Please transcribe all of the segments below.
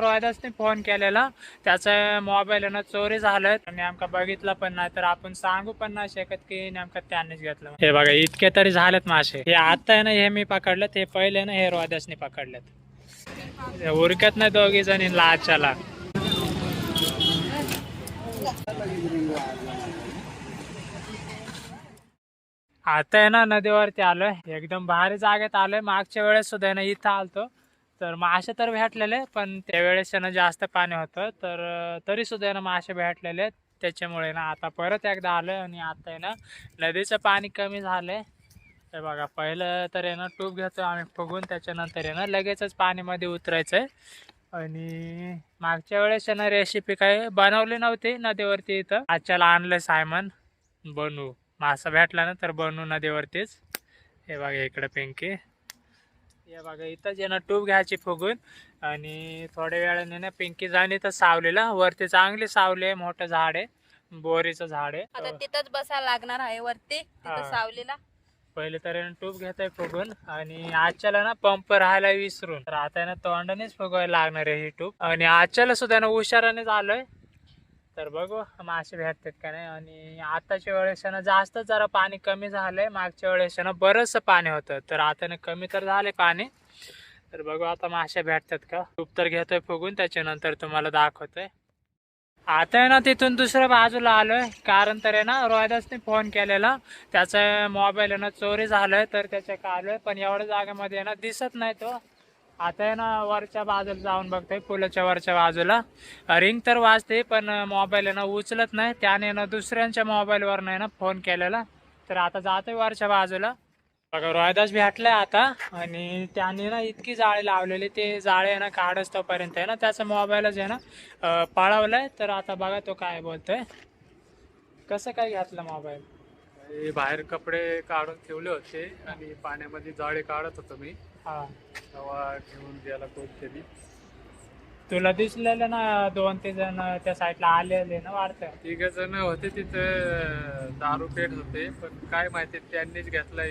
रोहिदासने phone केलेला. त्याचा mobile आहे ना चोरी झालं नेमका बघितला पण नाही तर आपण सांगू पण नाही शकत की नेमका त्यांनीच घेतलं. हे बघा इतके तरी झालेत मासे. हे आता आहे ना हे मी पकडलेत हे पहिले ना हे रोहिदासने पकडलेत. उरकत नाही दोघी जणी लाचाला आता आहे ना नदीवरती आलोय. एकदम भारी जागेत आलोय. मागच्या वेळेस सुद्धा ना इथं आलतो. तर मासे तर भेटलेले पण त्यावेळेस आहे ना जास्त पाणी होतं. तर तरी सुद्धा आहे ना मासे भेटलेले त्याच्यामुळे ना आता परत एकदा आलोय आणि आता आहे ना नदीचं पाणी कमी झालंय. हे बघा पहिलं तर आहे ना टूप घेतो आम्ही फुगून त्याच्यानंतर आहे ना लगेचच पाणीमध्ये उतरायचं आहे आणि मागच्या वेळेस आहे ना रेसिपी काही बनवली नव्हती नदीवरती इथं. आजच्याला आणलंय सायमन. बनवू. मासा भेटला ना तर बनवू नदीवरतीच. हे बघा इकडे पिंकी. हे बघा इथं जे ना टूब घ्यायची फुगून. आणि थोड्या वेळाने ना पिंकी जाऊन इथं सावलीला. वरती चांगली सावली आहे मोठं झाड आहे बोरीचं झाड आता आहे तिथंच बसायला लागणार आहे वरती हा. तिथं सावलीला. पहिले तर आहे ना टूब घेताय फुगून. आणि आजच्याला ना पंप राहायला विसरून. तर आता आहे ना तोंडानेच फुगवायला लागणार आहे ही टूब आणि आजच्याला सुद्धा ना हुशारानेच आलोय तर बघू मासे भेटतात का नाही. आणि आताच्या वेळेस ना जास्त जरा पाणी कमी झालंय. मागच्या वेळेस ना बरंचसं पाणी होतं. तर आता ना कमी तर झाले पाणी. तर बघू आता मासे भेटतात का. टूब तर घेतोय फुगून त्याच्यानंतर तुम्हाला दाखवतोय. आता आहे ना तिथून दुसऱ्या बाजूला आलोय. कारण तर आहे ना रोहिदासने फोन केलेला. त्याचा मोबाईल आहे ना चोरी झालाय. तर त्याच्या आलोय. पण एवढ्या जागेमध्ये ना दिसत नाही तो. आता आहे ना वरच्या बाजूला जाऊन बघतोय पुलाच्या वरच्या बाजूला. रिंग तर वाजते पण मोबाईल आहे ना उचलत नाही. त्याने ना दुसऱ्यांच्या मोबाईलवर नाही ना फोन केलेला. तर आता जातोय वरच्या बाजूला. बघा रोहिदास भेटलाय आता. आणि त्याने ना इतकी जाळे लावलेली ते जाळे आहे ना काढच तोपर्यंत आहे ना त्याचा मोबाईलच आहे ना पळवलाय. तर आता बघा तो काय बोलतोय. कसं काय घेतलं मोबाईल बाहेर कपडे काढून ठेवले होते आणि पाण्यामध्ये जाळे काढत होतो मी. हा. तेव्हा घेऊन गेला कोणतरी तुला दिसलेलं ना दोन ते जण त्या साईडला आलेले ना वाटतं तिघ जण होते तिथे दारू पेट होते पण काय माहिती त्यांनीच घेतलाय.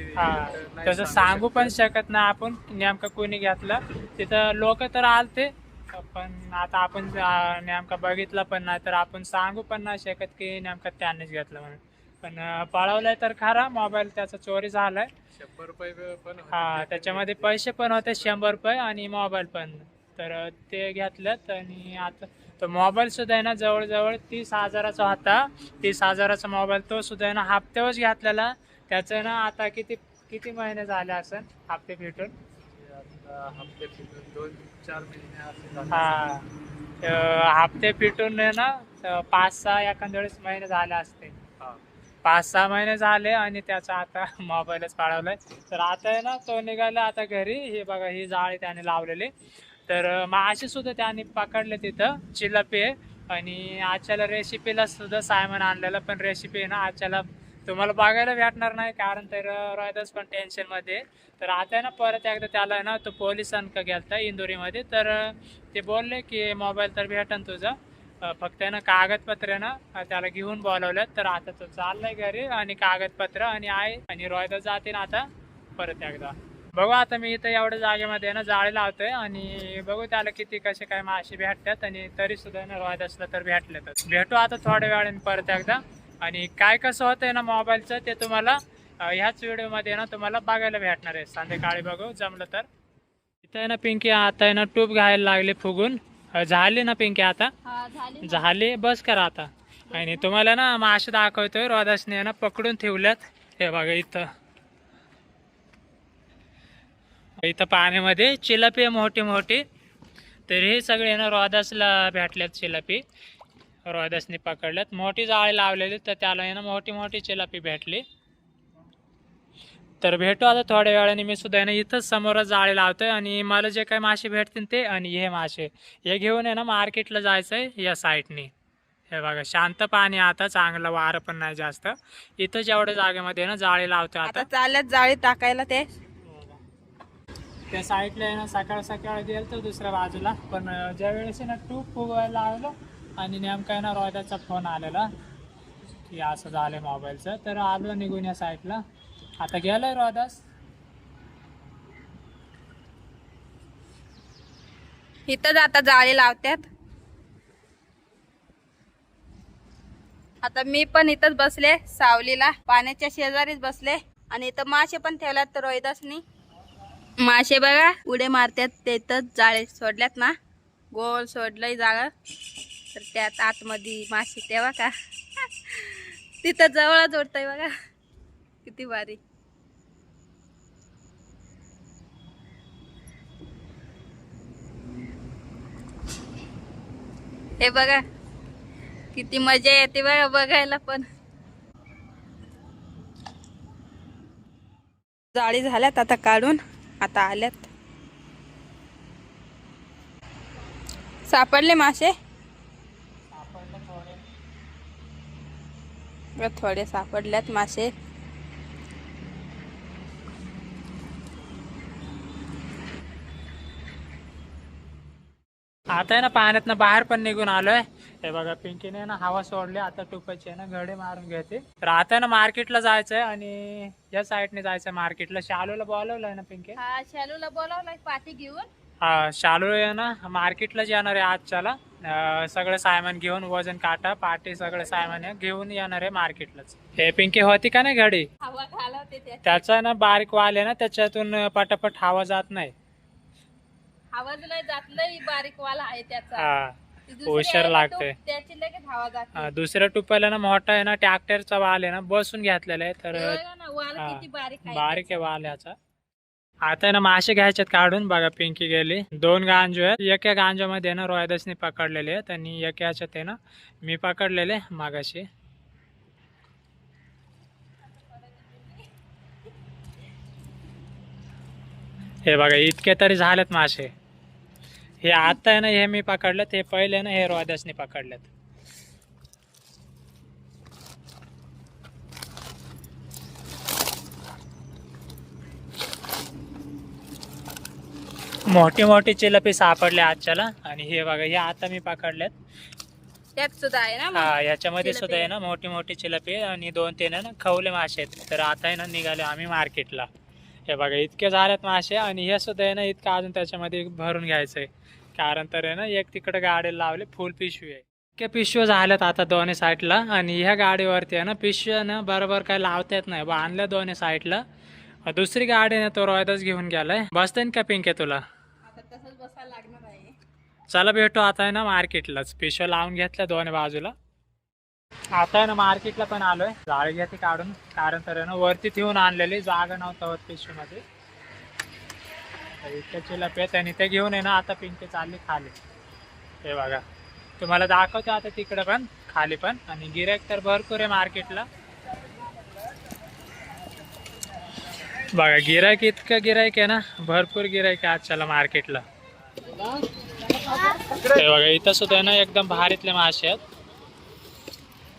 तसं सांगू पण शकत. नाही आपण नेमकं कोणी घेतलं. तिथं लोक तर आलते पण आता आपण नेमका बघितलं पण नाही तर आपण सांगू पण नाही शकत की नेमकं त्यांनीच घेतलं म्हणून. पण पळवलंय तर खरा मोबाईल त्याचा चोरी झालाय शंभर रुपये पण होते. हा त्याच्यामध्ये पैसे पण होते शंभर रुपये आणि मोबाईल पण तर ते घेतलेत आणि आता तो मोबाईल सुद्धा आहे ना जवळजवळ तीस हजाराचा होता तीस हजाराचा मोबाईल तो सुद्धा आहे ना हप्त्यावरच घेतलेला त्याचं ना आता किती किती महिने झाले असेल हप्ते फिटून आता हप्ते फिरून दोन चार महिने असे झाले. हा अं, हप्ते फिटून आहे ना पाच सहा एखाद्या वेळेस महिने झाले असते. पाच सहा महिने झाले आणि त्याचा आता मोबाईलच पाळवलाय तर आता आहे ना तो निघाला आता घरी. हे बघा ही जाळी त्याने लावलेली. तर मासे सुद्धा त्याने पकडले तिथं चिलपी आहे. आणि आजच्याला रेसिपीला सुद्धा सायमन आणलेलं पण रेसिपी आहे ना आजच्याला तुम्हाला बघायला भेटणार नाही कारण तर अं, रोहिदास पण टेन्शनमध्ये तर आता आहे ना परत एकदा त्याला आहे ना तो पोलिसांक गेलता इंदोरीमध्ये. तर ते बोलले की मोबाईल तर भेटन तुझं. फक्त आहे ना कागदपत्र आहे ना त्याला घेऊन बोलवलं तर आता तो चाललाय घरी आणि कागदपत्र आणि आहे आणि रोयदा जाते ना आता परत एकदा. बघू आता मी इथं एवढ्या जागेमध्ये आहे ना जाळी लावतोय आणि बघू त्याला किती कसे काय मासे भेटतात आणि तरी सुद्धा ना असलं तर भेटले तर. भेटू आता थोड्या वेळाने परत एकदा. आणि काय कसं होतंय ना मोबाईलचं ते तुम्हाला ह्याच व्हिडिओमध्ये ना तुम्हाला बघायला भेटणार आहे. संध्याकाळी बघू जमलं तर. इथं आहे ना पिंकी आता आहे ना ट्यूब घ्यायला लागली फुगून. झाली ना पिंकी आता? झाली बस करा आता. आणि तुम्हाला ना मासे दाखवतोय रोदासने ना पकडून ठेवल्यात. हे बघा इथं. इथं पाण्यामध्ये चिलापी आहे मोठी मोठी. तर हे सगळे ना रोदासला भेटल्यात चिलापी. रोदासने पकडल्यात. मोठी जाळी लावलेली तर त्याला ना मोठी मोठी चिलापी भेटली. तर भेटू आता थोड्या वेळाने. मी सुद्धा आहे ना इथंच समोरच जाळी लावतोय आणि मला जे काही मासे भेटतील ते आणि हे मासे. हे घेऊन आहे ना मार्केटला जायचं आहे या साईडनी हे बघा शांत पाणी आता चांगलं वारं पण नाही जास्त. इथं जेवढ्या जागेमध्ये ना जाळी लावतोय आता. आता चालल्यात जाळी टाकायला ते. त्या साईडला आहे ना सकाळ सकाळ गेलं तर दुसऱ्या बाजूला. पण ज्या वेळेस ना टूप फुगवायला आलो आणि नेमका आहे ना रोहिदाचा फोन आलेला की असं झालंय मोबाईलचं. तर आलो निघून या साईडला आता गेलाय रोहिदास इथंच आता जाळी लावतात आता मी पण इथंच बसले सावलीला. पाण्याच्या शेजारीच बसले. आणि इथं मासे पण ठेवल्यात तर रोहिदासनी. मासे बघा उडे मारतात ते तर जाळे सोडल्यात ना. गोल सोडलंय जाळं. तर त्यात आतमध्ये मासे तेव्हा का? तिथं जवळच उडतंय बघा. किती भारी हे बघा किती मजा येते बघा बघायला पण. जाळी झाल्यात आता काढून आता आल्यात. सापडले मासे? थोडे सापडल्यात मासे. आता आहे ना पाण्यातनं बाहेर पण निघून आलोय. हे बघा पिंकीने ना हवा सोडली आता टुपाची आहे ना घडे मारून घेते. तर आता ना मार्केटला जायचंय आणि या साईडने जायचंय मार्केटला. शालूला बोलवलंय ना पिंकी? हा शालूला बोलावलाय पाठी घेऊन. हा शालू आहे ना मार्केटलाच येणार आहे आजच्याला. सगळं सामान घेऊन वजन काटा पाटी सगळं आहे, घेऊन येणार आहे मार्केटलाच. हे पिंकी होती का नाही घडी? त्याचा. ना बारीक वाल आहे ना त्याच्यातून पटापट हवा जात नाही. आवाज नाही जात लय बारीक वाला आहे त्याचा. हा ती दुसरी उशीर आहे ना लागते. तो, त्याची लगेच हवा जाते हा, दुसऱ्या टुपाला ना मोठा आहे ना ट्रॅक्टरचा वाल आहे ना बसून घेतलेला आहे तर बघा ना, वाल हा, किती बारीक आहे. बारीक आहे वाल याचा. आता आहे ना मासे घ्यायच्यात काढून बघा पिंकी गेली. दोन गांजो आहेत. एका गांजामध्ये ना रोयदसनी पकडलेले आहेत आणि एका याच्यात आहे ना मी पकडलेले मागाशी. हे बघा इतके तरी झालेत मासे. हे आता आहे ना हे मी पकडलेत हे पहिले ना हे रोयदसनी पकडलेत मोठी मोठी चिलपी सापडले आजच्याला आणि हे बघा हे आता मी पकडलेत त्यात सुद्धा आहे ना. हा याच्यामध्ये. सुद्धा आहे ना मोठी मोठी चिलपी आणि दोन तीन आहे ना खवले मासे आहेत तर आता आहे ना निघाले आम्ही मार्केटला हे बघा इतके झालेत मासे आणि हे सुद्धा आहे ना इतकं अजून त्याच्यामध्ये भरून घ्यायचंय. कारण तर आहे ना एक तिकडे गाडी लावले फुल पिशवी आहे. इतके पिशव्या झाल्यात आता दोन्ही साईडला आणि ह्या गाडीवरती आहे ना पिशव्या ना बरोबर काय लावता येत नाही बांधल्या दोन्ही साईडला. दुसरी गाडी ना तो रोयदच घेऊन गेलाय. बसते का पिंके तुला? आहे. चला भेटू आता आहे ना मार्केटलाच पिशव्या लावून घेतल्या दोन्ही बाजूला. आता आहे ना मार्केटला पण आलोय. जाळी घेते काढून. कारण तर आहे ना वरती ठेवून आणलेली जागा नव्हता होत पिशवीमध्ये. इतक्याची लपेत आणि ते घेऊन आहे ना आता पिंके चालली खाली. हे बघा. तुम्हाला दाखवतो आता तिकडे पण खाली पण. आणि गिरायक तर भरपूर आहे मार्केटला. बघा गिरायक इतकं गिरायक आहे ना भरपूर गिरायक आहे आजच्याला मार्केटला. ते बघा इथं सुद्धा आहे ना एकदम भारीतले मासे आहेत.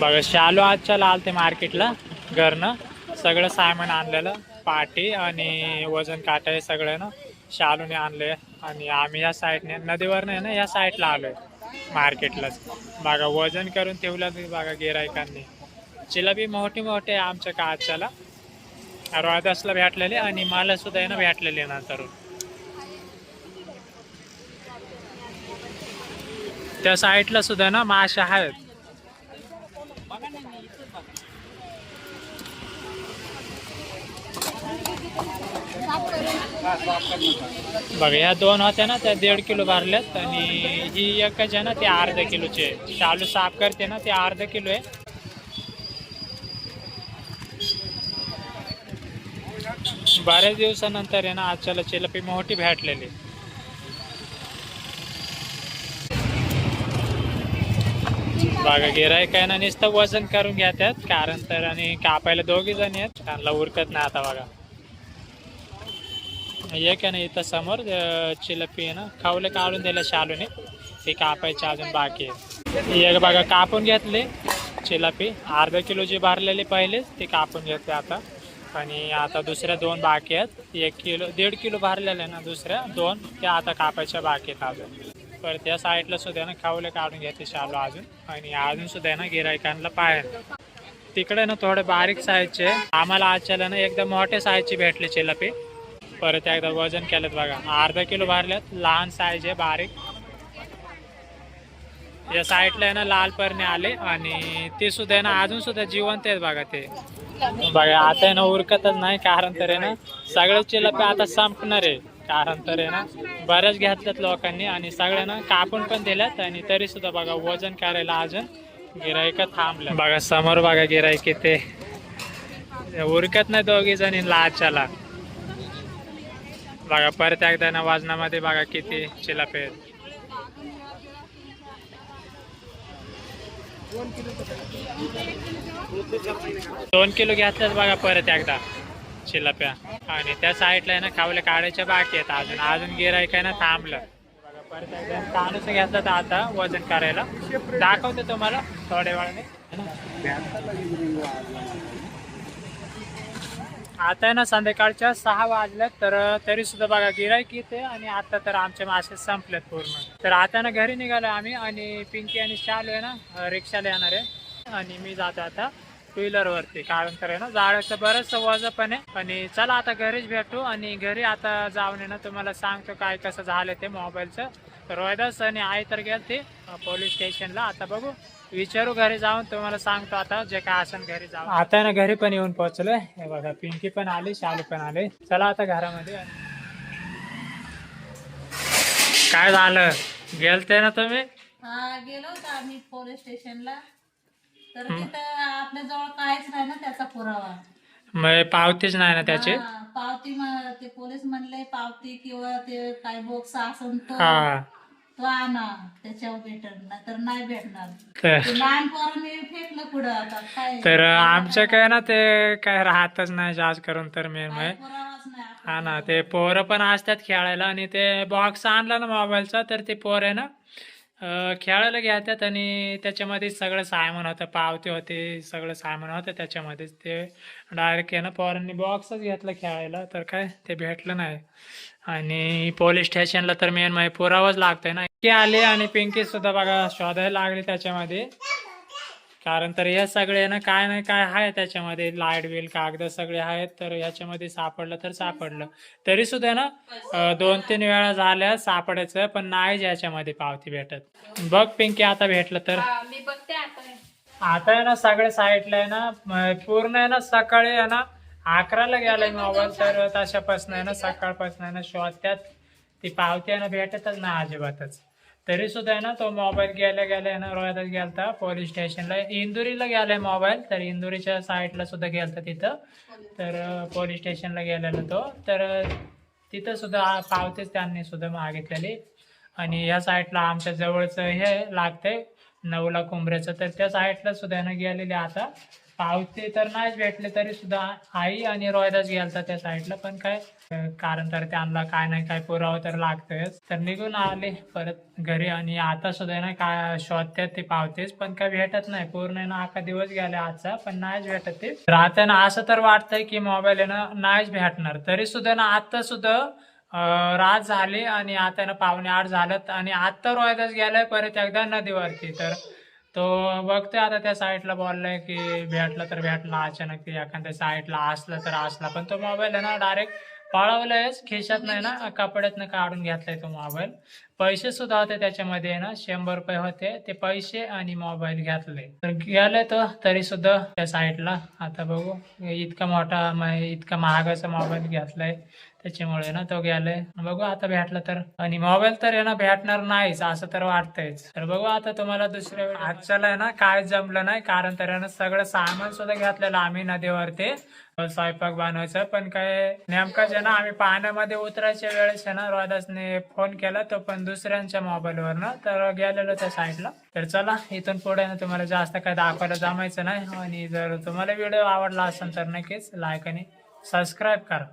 बघा शालू आजच्या आलते मार्केटला घरनं सगळं सामान आणलेलं पाटी आणि वजन काटा हे सगळं ना शालूने आणले आणि आम्ही या साईडने नदीवरनं ना या साईडला आलोय मार्केटलाच. बघा वजन करून ठेवलं ते बघा गिरायकांनी जिलेबी मोठी मोठी आहे आमच्या काच्याला रोहदासला भेटलेले आणि मला सुद्धा आहे ना भेटलेले नंतर त्या साईडला सुद्धा ना मासे आहेत. बघा या दोन होत्या ना त्या दीड किलो भरल्यात आणि ही एकच आहे ना ते अर्धा किलोचे आहे. चालू साफ करते ना ते अर्धा किलो आहे. बऱ्याच दिवसानंतर आहे ना आजच्याला चिलपी मोठी भेटलेली. बघा गिरायक आहे ना नुसतं वजन करून घेतात कारण तर आणि कापायला दोघी जण आहेत त्यांना उरकत नाही आता बघा. एक आहे ना इथं समोर चिलपी आहे ना. खावले काढून दिलं शालूने. ते कापायचे अजून बाकी आहे. एक बघा कापून घेतले चिलपी. अर्धा किलो जी भरलेली पहिलेच ते कापून घेतले आता. आणि आता दुसऱ्या दोन बाकी आहेत. एक किलो दीड किलो भरलेले आहे ना दुसऱ्या दोन त्या आता कापायच्या बाकी आहेत अजून. परत त्या साईडला सुद्धा ना खावले काढून घेते शालू अजून. आणि अजून सुद्धा आहे ना गिरायकांना पाहायला तिकडे ना थोडे बारीक साईजचे आम्हाला आजच्याला ना एकदम मोठ्या साईजची भेटली चिलपी. परत एकदा वजन केलं बघा. अर्धा किलो भरल्यात. लहान साईज आहे बारीक. या साईडला आहे ना लाल परणे आले आणि ते सुद्धा आहे ना अजून सुद्धा जिवंत आहेत बघा ते. बघा आता आहे ना उरकतच नाही कारण तर आहे ना सगळ्याच चिलपे आता संपणार आहे. कारण तर आहे ना बऱ्याच घेतल्यात लोकांनी आणि सगळ्यांना कापून पण दिल्यात आणि तरी सुद्धा बघा वजन करायला अजून गिरायक थांबलं. बघा समोर बघा गिरायक ते उरकत नाही दोघी जणी लाचाला बघा परत एकदा ना वजनामध्ये बघा किती चिलापे आहेत दोन किलो घेतल्यात बघा परत एकदा चिलाप्या आणि त्या साईडला आहे ना खावले काढायच्या बाकी आहेत अजून. अजून गिरायक आहे ना थांबलं. बघा परत एकदा घेतलं तर आता वजन करायला दाखवते तुम्हाला थोड्या वेळाने. आता आहे ना संध्याकाळच्या सहा वाजल्यात तर तरी सुद्धा बघा गिरायक येते आणि आता तर आमचे मासे संपलेत पूर्ण. तर आता ना घरी निघालो आम्ही आणि पिंकी आणि चालू आहे ना रिक्षाला येणार आहे. आणि मी जातो आता टू व्हीलर वरती. कारण तर आहे ना जाळ्याचं बरंचसं वजन पण आहे. आणि चला आता घरीच भेटू आणि घरी आता जाऊन आहे ना तुम्हाला सांगतो काय कसं झालं ते मोबाईलचं. तर रोहिदास आणि आई तर गेल ते पोलीस स्टेशनला. आता बघू. विचारू घरी जाऊन तुम्हाला सांगतो आता जे काय असेल घरी जाऊन. आता ना घरी पण येऊन पोहोचलोय. हे बघा पिंकी पण आली शालू पण आले. चला आता घरामध्ये. काय झालं? गेलते ना तुम्ही? हा गेलो होतो आम्ही पोलीस स्टेशनला तर तिथं आपल्या जवळ काहीच नाही ना त्याचा पुरावा. मग पावतीच नाही ना त्याची? हा, पावती म- ते पोलीस म्हणले पावती किंवा ते काय बॉक्स असून तो हा. तो आणा त्याच्यावर भेटणार नाही तर नाही भेटणार. तर ते लहान पोरांनी फेकलं पुढं आता काय? तर आमच्या काय ना ते काय राहतच नाही जास्त करून तर मी काय पुरावाच नाही हा ना ते पोरं पण असतात खेळायला आणि ते बॉक्स आणला ना मोबाईलचा तर ते पोर आहे ना खेळायला घेतात आणि त्याच्यामध्ये सगळं सामान होतं पावते होते सगळं सामान होतं त्याच्यामध्येच. ते डायरेक्ट आहे ना पोरांनी बॉक्सच घेतला खेळायला तर काय ते भेटलं नाही. आणि पोलीस स्टेशनला तर मेन माहिती म्हणजे पुरावाच लागतंय ना. की आले आणि पिंकी सुद्धा बघा शोधायला लागली त्याच्यामध्ये. कारण तर हे सगळे ना काय नाही काय आहे त्याच्यामध्ये? लाइट बिल कागद सगळे आहेत तर याच्यामध्ये सापडलं तर सापडलं. तरी सुद्धा ना दोन तीन वेळा झाल्या सापडायचं पण नाही याच्यामध्ये पावती भेटत. बघ पिंकी आता भेटलं तर. आता. आहे ना सगळ्या साईडला आहे ना पूर्ण आहे ना सकाळी आहे ना अकराला गेलाय मोबाईल तर तशापासून आहे ना सकाळपासून आहे ना शोधत्यात ती पावती आहे ना भेटतच ना अजिबातच. तरी सुद्धा आहे ना तो मोबाईल गेल्या गेल्या आहे ना रोयातच गेलता पोलीस स्टेशनला इंदुरीला गेलाय मोबाईल तर इंदुरीच्या साईडला सुद्धा गेलता तिथं. तर पोलीस स्टेशनला गेलेला तो. तर तिथं सुद्धा पावतीच त्यांनी सुद्धा मागितलेली. आणि या साईडला आमच्या जवळचं हे लागतंय नवला कोंबऱ्याचं तर त्या साईडला सुद्धा ना गेलेले आता. पावते तर नाहीच भेटले तरी सुद्धा आई आणि रोयदाच गेलता त्या साईडला पण काय कारण तर त्यांना काय नाही काय पुरावा तर लागतोयच. तर निघून आले परत घरी आणि आता सुद्धा ना काय शोधतात ते पावतेच पण काय भेटत नाही. पूर्ण ना अख्खा दिवस गेला आजचा पण नाहीच भेटत ते. आता ना असं तर वाटतंय की मोबाईल आहे ना नाहीच भेटणार. तरी सुद्धा ना आता सुद्धा रात झाली आणि आता ना पावणे आठ झालं आणि आता रोहिदास गेलाय परत एकदा नदीवरती. तर तो बघतोय आता त्या साईटला बोललाय की भेटलं तर भेटला अचानक एखाद्या साईटला असलं तर असला. पण तो मोबाईल आहे ना डायरेक्ट पळवलायच खिशात नाही ना कपड्यातनं काढून घेतलाय तो मोबाईल. पैसे सुद्धा होते त्याच्यामध्ये ना शंभर रुपये होते. ते पैसे आणि मोबाईल घेतले. तर गेले तो तरी सुद्धा त्या साईडला आता बघू इतका मोठा इतका महागाचा मोबाईल घेतलाय. त्याच्यामुळे ना तो गेलाय. बघू आता भेटला तर. आणि मोबाईल तर आहे ना भेटणार नाहीच असं तर वाटतंयच. तर बघू आता तुम्हाला दुसऱ्या वेळी. आजच्याला आहे ना काय जमलं नाही कारण तर ना सगळं सामान सुद्धा घेतलेलं आम्ही नदीवरती. स्वयंपाक बनवायचं पण काय नेमकं जे ना आम्ही पाण्यामध्ये उतरायच्या वेळेस आहे ना रोदासने फोन केला तो पण दुसऱ्यांच्या मोबाईलवर ना तर गेलेलो त्या साईडला तर चला इथून पुढे ना तुम्हाला जास्त काय दाखवायला जमायचं नाही. आणि जर तुम्हाला व्हिडिओ आवडला असेल तर नक्कीच लाईक आणि सबस्क्राईब करा.